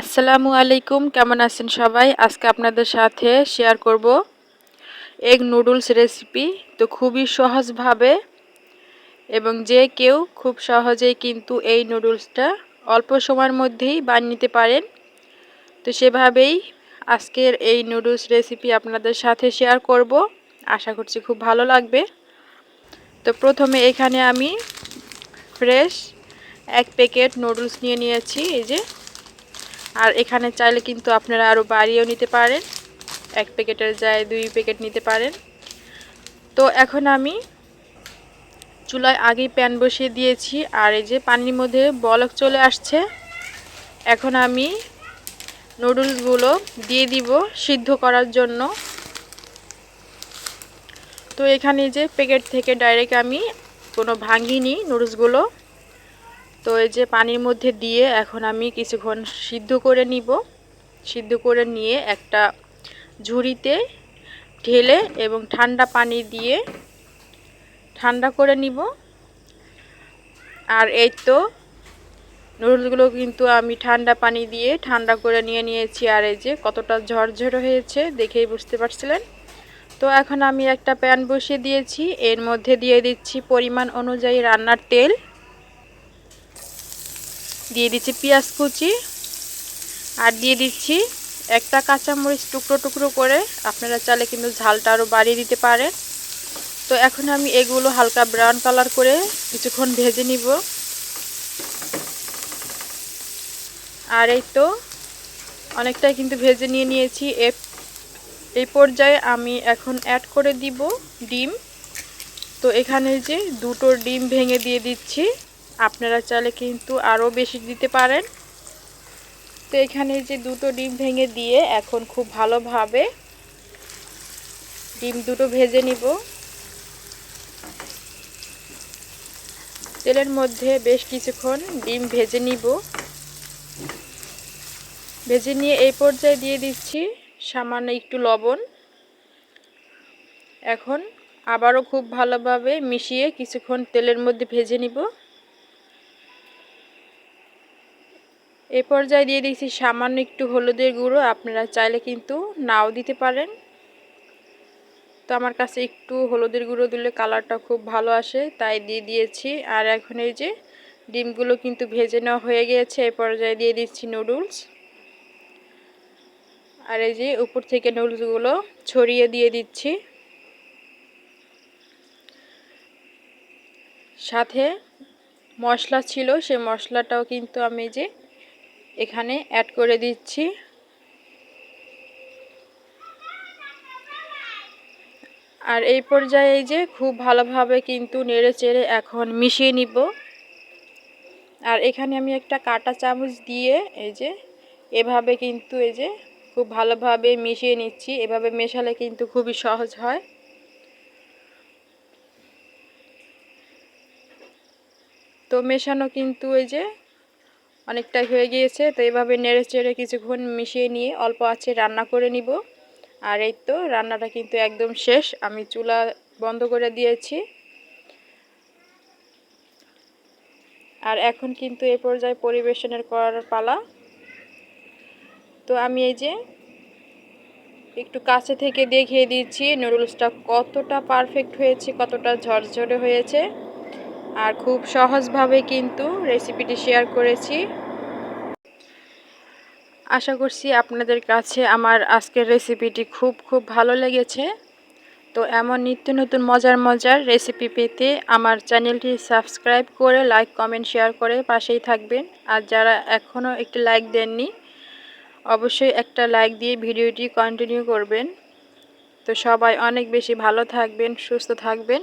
আসসালামু আলাইকুম, কেমন আছেন সবাই? আজকে আপনাদের সাথে শেয়ার করব এগ নুডলস রেসিপি তো খুবই সহজভাবে এবং যে কেউ খুব সহজেই কিন্তু এই নুডলসটা অল্প সময়ের মধ্যেই বানিয়ে নিতে পারেন। তো সেভাবেই আজকের এই নুডলস রেসিপি আপনাদের সাথে শেয়ার করব। আশা করছি খুব ভালো লাগবে। তো প্রথমে এখানে আমি ফ্রেশ এক প্যাকেট নুডলস নিয়ে নিয়েছি, এই যে। আর এখানে চাইলে কিন্তু আপনারা আরও বাড়িয়েও নিতে পারেন। এক প্যাকেটের যায় দুই প্যাকেট নিতে পারেন। তো এখন আমি চুলায় আগেই প্যান বসিয়ে দিয়েছি আর এই যে পানির মধ্যে বলক চলে আসছে। এখন আমি নুডলসগুলো দিয়ে দিব সিদ্ধ করার জন্য। তো এখানে যে প্যাকেট থেকে ডাইরেক্ট আমি কোনো ভাঙিনি নুডলসগুলো। তো এই যে পানির মধ্যে দিয়ে এখন আমি কিছুক্ষণ সিদ্ধ করে নিব। সিদ্ধ করে নিয়ে একটা ঝুড়িতে ঢেলে এবং ঠান্ডা পানি দিয়ে ঠান্ডা করে নিব। আর এই তো নুডলসগুলো কিন্তু আমি ঠান্ডা পানি দিয়ে ঠান্ডা করে নিয়ে নিয়েছি। আর এই যে কতটা ঝরঝরে হয়েছে দেখেই বুঝতে পারছিলেন। তো এখন আমি একটা প্যান বসিয়ে দিয়েছি। এর মধ্যে দিয়ে দিচ্ছি পরিমাণ অনুযায়ী রান্নার তেল। দিয়ে দিচ্ছি পেঁয়াজ কুচি আর দিয়ে দিচ্ছি একটা কাঁচামরিচ টুকরো টুকরো করে। আপনারা চাইলে কিন্তু ঝালটা আরও বাড়িয়ে দিতে পারেন। তো এখন আমি এগুলো হালকা ব্রাউন কালার করে কিছুক্ষণ ভেজে নিব। আর এই তো অনেকটাই কিন্তু ভেজে নিয়ে নিয়েছি। এই পর্যায়ে আমি এখন অ্যাড করে দিব ডিম। তো এখানে যে দুটো ডিম ভেঙে দিয়ে দিচ্ছি। আপনারা চাইলে কিন্তু আরও বেশি দিতে পারেন। তো এখানে যে দুটো ডিম ভেঙে দিয়ে এখন খুব ভালোভাবে ডিম দুটো ভেজে নিব। তেলের মধ্যে বেশ কিছুক্ষণ ডিম ভেজে নিব। ভেজে নিয়ে এই পর্যায়ে দিয়ে দিচ্ছি সামান্য একটু লবণ। এখন আবারও খুব ভালোভাবে মিশিয়ে কিছুক্ষণ তেলের মধ্যে ভেজে নিব। এ পর্যায়ে দিয়ে দিয়েছি সামান্য একটু হলুদের গুঁড়ো। আপনারা চাইলে কিন্তু নাও দিতে পারেন। তো আমার কাছে একটু হলুদের গুঁড়ো দিলে কালারটা খুব ভালো আসে, তাই দিয়ে দিয়েছি। আর এখন এই যে ডিমগুলো কিন্তু ভেজে নেওয়া হয়ে গিয়েছে এই পর্যায়ে দিয়ে দিচ্ছি নুডলস। আর এই যে উপর থেকে নুডলসগুলো ছড়িয়ে দিয়ে দিচ্ছি। সাথে মশলা ছিল, সে মশলাটাও কিন্তু আমি যে এখানে অ্যাড করে দিচ্ছি। আর এই পর্যায়ে এই যে খুব ভালোভাবে কিন্তু নেড়ে চেড়ে এখন মিশিয়ে নিব। আর এখানে আমি একটা কাটা চামচ দিয়ে এই যে এভাবে কিন্তু এই যে খুব ভালোভাবে মিশিয়ে নিচ্ছি। এভাবে মেশালে কিন্তু খুবই সহজ হয়। তো মেশানো কিন্তু এই যে অনেকটাই হয়ে গিয়েছে, তো এভাবে নেড়ে চেড়ে কিছুক্ষণ মিশিয়ে নিয়ে অল্প আছে রান্না করে নিব। আর এই তো রান্নাটা কিন্তু একদম শেষ, আমি চুলা বন্ধ করে দিয়েছি। আর এখন কিন্তু এ পর্যায়ে পরিবেশনের করার পালা। তো আমি এই যে একটু কাছে থেকে দেখিয়ে দিচ্ছি, নুডলসটা কতটা পারফেক্ট হয়েছে, কতটা ঝরঝরে হয়েছে। আর খুব সহজভাবে কিন্তু রেসিপিটি শেয়ার করেছি। আশা করছি আপনাদের কাছে আমার আজকের রেসিপিটি খুব খুব ভালো লেগেছে। তো এমন নিত্য নতুন মজার মজার রেসিপি পেতে আমার চ্যানেলটি সাবস্ক্রাইব করে লাইক, কমেন্ট, শেয়ার করে পাশেই থাকবেন। আর যারা এখনও একটি লাইক দেননি, অবশ্যই একটা লাইক দিয়ে ভিডিওটি কন্টিনিউ করবেন। তো সবাই অনেক বেশি ভালো থাকবেন, সুস্থ থাকবেন।